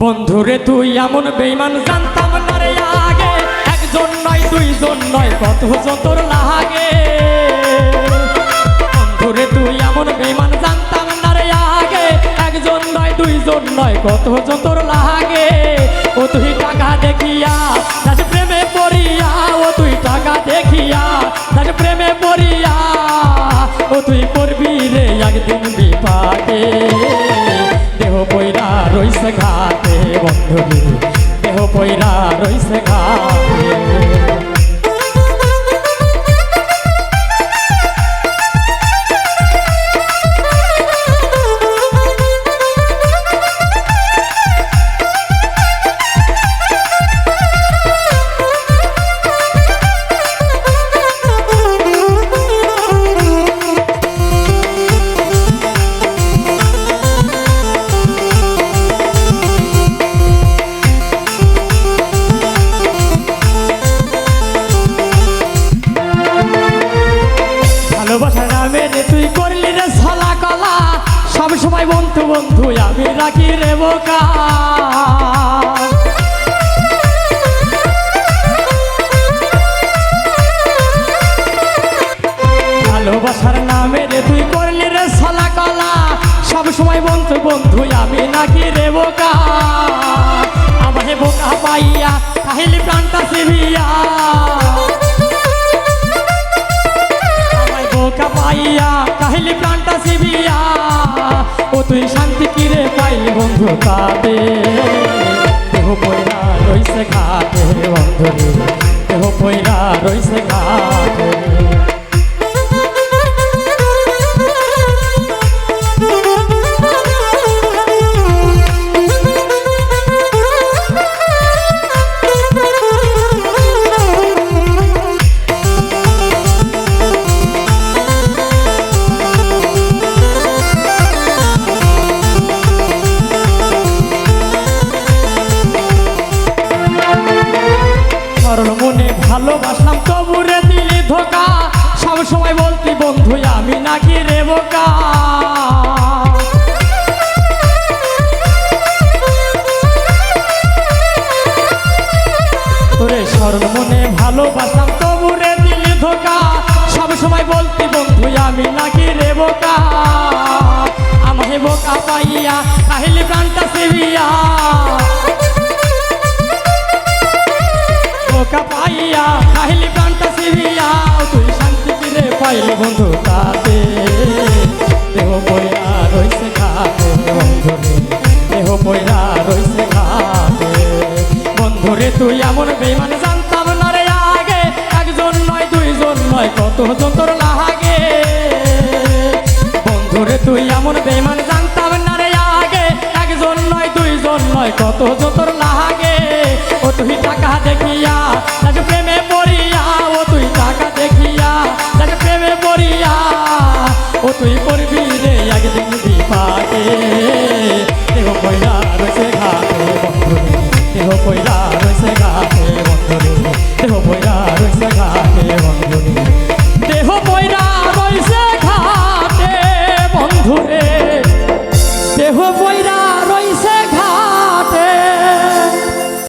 বন্ধুরে তুই এমন বেইমান জানতাম না রে আগে। একজন নয়, দুইজন নয়, কত যতর লাগে। বন্ধুরে তুই এমন বেইমান জানতাম না রে আগে। একজন নয়, দুইজন নয়, কত যতর লাগে। ও তুই টাকা দেখিয়া তার প্রেমে পড়িয়া, ও তুই টাকা দেখিয়া তার প্রেমে পড়িয়া, ও তুই করবি রে একদিন বন্ধুরে বন্ধু, আমি রাখি রে বোকা? ভালোবাসার নামে রে তুই করলি রে ছলা কলা। সব সময় বন্ধু বন্ধু, আমি নাকি রে বোকা? আমাকে বোকা পাইয়া কাহিলি প্রাণটা সিভিয়া আমায় বোকা পাইয়া কাহিলি প্রাণটা সিবিয়া ও তুই শান্তি কিরে পাইলি বন্ধু তাতে? দেহ পয়লা রইছে ঘাটে ভালোবাসলাম তবুরে দিলি ধোকা। সব সময় বলতি, বন্ধু, আমি নাকি রে বোকা? তোরে সরল মনে ভালোবাসলাম তবুরে দিলি ধোকা। সব সময় বলতি, বন্ধু, আমি নাকি রে বোকা? আমাকে বোকা পাইয়া কাহিলি প্রাণটা সেবিয়া। বোকা পাইয়া কাহিলি প্রাণটা সিভিয়া তুই শান্তি পাইলি বন্ধু তাতে। দেহ খাতে দেহ খাতে তুই এমন জানতাম না রে আগে। একজন নয়, দুইজন নয় কত যন্তর লাগে? তুই এমন জানতাম না রে আগে। একজন নয়, দুইজন নয় কত যতর